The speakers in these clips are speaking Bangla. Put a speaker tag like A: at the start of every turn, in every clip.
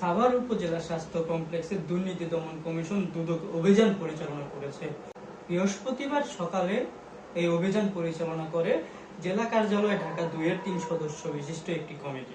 A: সাভার উপজেলা স্বাস্থ্য কমপ্লেক্সে দুর্নীতি দমন কমিশন দুদক অভিযান পরিচালনা করেছে। বৃহস্পতিবার সকালে এই অভিযান পরিচালনা করে জেলা কার্যালয় ঢাকা দুই দুইয়ের তিন সদস্য বিশিষ্ট একটি কমিটি।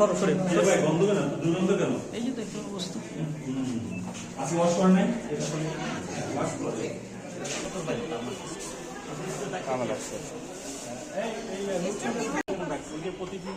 A: সরাসরি এই যে
B: আজকে ওয়াশ করেন নাই
C: আমার আছে
B: প্রতিদিন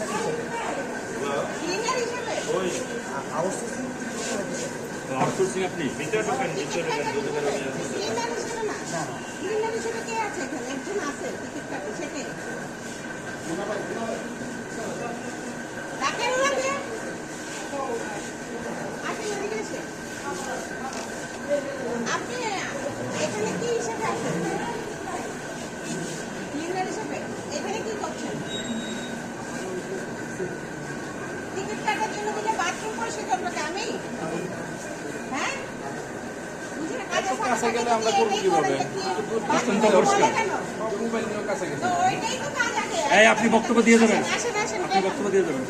B: আউটসোর্সিং আপনি ভিতরে ঢোকেন ভিতরে ঢোকেন
D: আপনি এখানে কি হিসেবে আছেন ক্লিনার এখানে কি করছেন টিকিট কাটার জন্য বাথরুম পরিষ্কার করব আমি?
B: এই, আপনি বক্তব্য দিয়ে যাবেন।
D: আসেন,
B: আপনি বক্তব্য দিয়ে যাবেন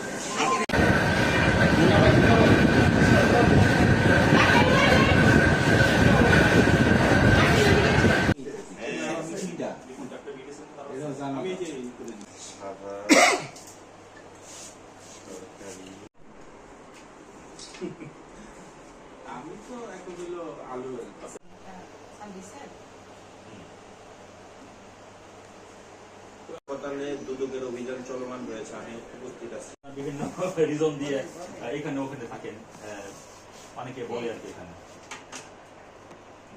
C: আমি তো এখন হলো আলু।
E: হাসপাতালে দুদকের অভিযান চলমান রয়েছে আমি উপস্থিত আছি
B: বিভিন্ন রিজন দিয়ে এখানে ওখানে থাকেন অনেকে বলে আর কি এখানে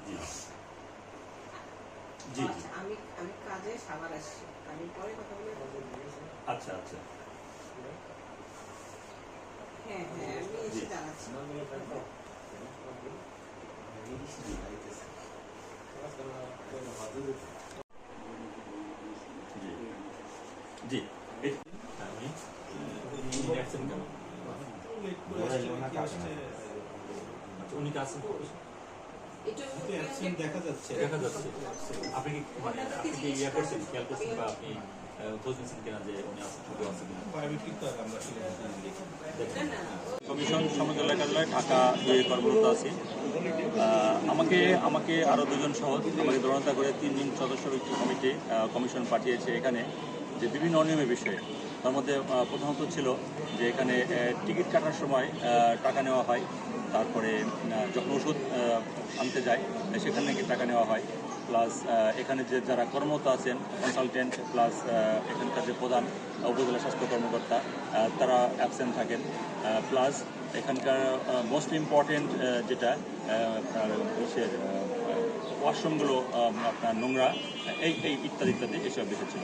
B: জি জি জি
D: আচ্ছা, আমি আমি কাজে সাবার আসছি আমি পরে কথা বলে
B: আচ্ছা আচ্ছা
D: হ্যাঁ হ্যাঁ আমি এসে দাঁড়াচ্ছি
B: জি জি এই- আমি উনি আসছেন কেন? আচ্ছা, উনি কি আসছেন
D: একটু
C: দেখা যাচ্ছে।
B: দেখা যাচ্ছে আপনি কি মানে আপনি কি ইয়ে করছেন খেয়াল করছেন বা আপনি খোঁজ নিচ্ছেন কিনা যে উনি আছেন ছবি আছে কিনা?
C: বায়োমেট্রিক তো আর আমরা
B: দেখেন। কমিশন সমতলা কার্যালয় ঢাকা দুয়ে কর্মরত আছি। আমাকে আমাকে আরও দুজন সহ আমাকে দলতা করে তিনজন সদস্যের একটি কমিটি কমিশন পাঠিয়েছে এখানে যে বিভিন্ন অনিয়মের বিষয়ে। তার মধ্যে প্রথমত ছিল যে এখানে টিকিট কাটার সময় টাকা নেওয়া হয়। তারপরে যখন ওষুধ আনতে যায় সেখানে নাকি টাকা নেওয়া হয়। প্লাস এখানে যে যারা কর্মরত আছেন কনসালটেন্ট প্লাস এখানকার যে প্রধান, উপজেলা স্বাস্থ্য কর্মকর্তা তারা অ্যাবসেন্ট থাকেন। প্লাস এখানকার মোস্ট ইম্পর্টেন্ট যেটা আপনার ওয়াশরুমগুলো আপনার নোংরা, এই এই ইত্যাদি ইত্যাদি, এসব বিষয় ছিল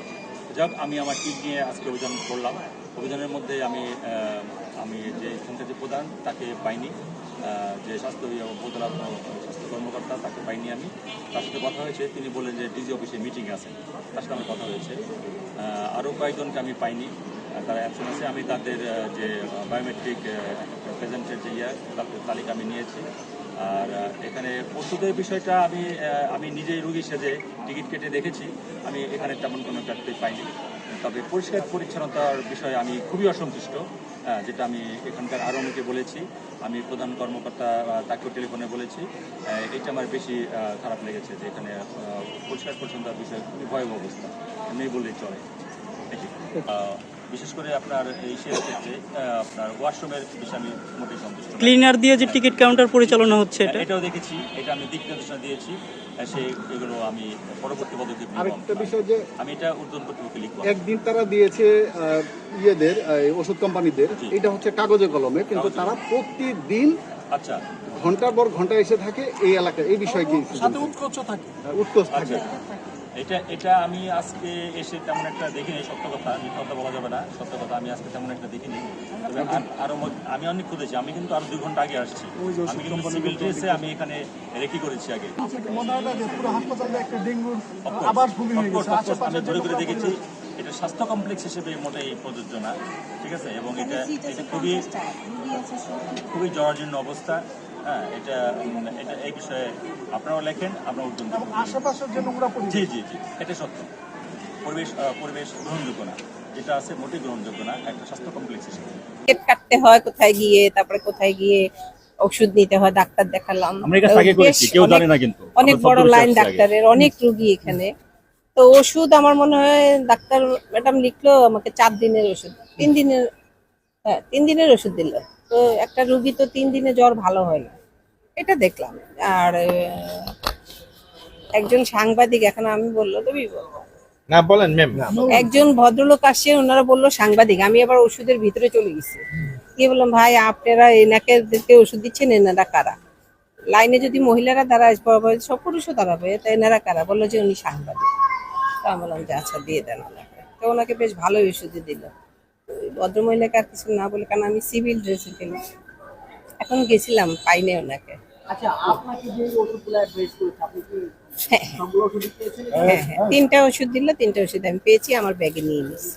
B: যাক, আমি আমার টিম নিয়ে আজকে অভিযান করলাম। অভিযানের মধ্যে আমি আমি যে এখানকার যে প্রধান, তাকে পাইনি। যে স্বাস্থ্য উপজেলা স্বাস্থ্য কর্মকর্তা, তাকে পাইনি আমি। তার সাথে কথা হয়েছে, তিনি বললেন যে ডিজি অফিসে মিটিং আছে তার সাথে আমার কথা হয়েছে। আরও কয়েকজনকে আমি পাইনি। তারা অ্যাবসেন্ট আছে, আমি তাদের যে বায়োমেট্রিক প্রেজেন্টের যে ইয়ে তালিকা আমি নিয়েছি। আর এখানে ওষুধের বিষয়টা আমি আমি নিজেই রুগী সেজে টিকিট কেটে দেখেছি। আমি এখানে তেমন কোনো চাকরি পাইনি। তবে পরিষ্কার পরিচ্ছন্নতার বিষয়ে আমি খুবই অসন্তুষ্ট যেটা আমি এখানকার আরও অনেকে বলেছি, আমি প্রধান কর্মকর্তা তাকে টেলিফোনে বলেছি এটা আমার বেশি খারাপ লেগেছে যে এখানে পরিষ্কার পরিচ্ছন্নতার বিষয়ে খুবই ভয়াবহ অবস্থা। নেই বললেই চলে। বিশেষ করে আপনার এই ক্ষেত্রে আপনার ওয়াশরুমের বিষয়ে আমি মোটেই সন্তুষ্ট
A: ক্লিনার দিয়ে যে টিকিট কাউন্টার পরিচালনা হচ্ছে এটা?
B: এটাও দেখেছি এটা আমি দিক নির্দেশনা দিয়েছি সেই এগুলো আমি পরবর্তী পদক্ষেপ নিব।
F: আরেকটা বিষয় যে
B: আমি এটা ঊর্ধ্বতন কর্তৃপক্ষকে লিখব।
F: একদিন তারা দিয়েছে আহ, ইয়েদের ওষুধ কোম্পানিদের এটা হচ্ছে কাগজে কলমে কিন্তু তারা প্রতিদিন
B: আচ্ছা।
F: ঘণ্টার পর ঘণ্টা এসে থাকে এই এলাকায় এই বিষয়ে কি
G: সাথে থাকে।
F: উৎকোচ থাকে।
B: আচ্ছা। এটা এটা আমি আজকে এসে তেমন একটা দেখিনি সত্য কথা আমি কথা বলা যাবে না সত্য কথা আমি আজকে তেমন একটা দেখিনি। তবে আরও আমি অনেক খুঁজেছি আমি কিন্তু আরও দুই ঘণ্টা আগে আসছি। আমি কিন্তু সিভিল ড্রেসে আমি এখানে রেকি করেছি আগে। আমি
G: আশেপাশে
B: ধরে দেখেছি। এটা স্বাস্থ্য কমপ্লেক্স হিসেবে মোটেই প্রযোজ্য না ঠিক আছে? এবং এটা এটা খুবই খুবই জরাজীর্ণ অবস্থা। হ্যাঁ এটা এটা এই বিষয়ে আপনারাও লেখেন আপনারা উদ্যম
G: আশেপাশের যে নোংরা
B: জি জি জি এটা সত্য। পরিবেশ পরিবেশ গ্রহণযোগ্য না। যেটা আছে মোটেই গ্রহণযোগ্য না একটা স্বাস্থ্য কমপ্লেক্স হিসেবে।
H: কাটতে হয় কোথায় গিয়ে তারপরে কোথায় গিয়ে ওষুধ নিতে হয় ডাক্তার দেখালাম। অনেক-
B: জানে না কিন্তু।
H: অনেক
B: আমরা সব
H: বড় লাইন ডাক্তারের অনেক রুগী এখানে। তো ওষুধ আমার মনে হয় ডাক্তার ম্যাডাম লিখলো আমাকে চার দিনের ওষুধ তিন দিনের হ্যাঁ তিন দিনের ওষুধ দিল। তো একটা রুগী তো তিন দিনে জ্বর ভালো হয় না। এটা দেখলাম। আর একজন সাংবাদিক এখন আমি বলল তুমি
C: না বলেন ম্যাম
H: একজন ভদ্রলোক আসছে ওনারা বলল সাংবাদিক আমি আবার ওষুধের ভিতরে চলে গেছি। গিয়ে বললাম ভাই আপনারা এনাকে ওষুধ দিচ্ছেন এনারা কারা? লাইনে যদি মহিলারা দাঁড়ায় সব পুরুষও দাঁড়াবে তা এনারা কারা? বলল যে উনি সাংবাদিক। তো আমি বললাম যে আচ্ছা দিয়ে দেন ওনাকে। তো ওনাকে বেশ ভালোই ওষুধ দিল। ভদ্রমহিলাকে আর কিছু না বলে কারণ আমি সিভিল ড্রেসে কিনি এখন গেছিলাম পাইনি ওনাকে।
I: আচ্ছা আপনাকে যে ওষুধগুলো অ্যাডভাইস করেছে আপনি কি
H: হ্যাঁ
I: পেয়েছেন
H: হ্যাঁ হ্যাঁ। তিনটা ওষুধ দিল তিনটা ওষুধ আমি পেয়েছি আমার ব্যাগে নিয়ে নিয়েছি।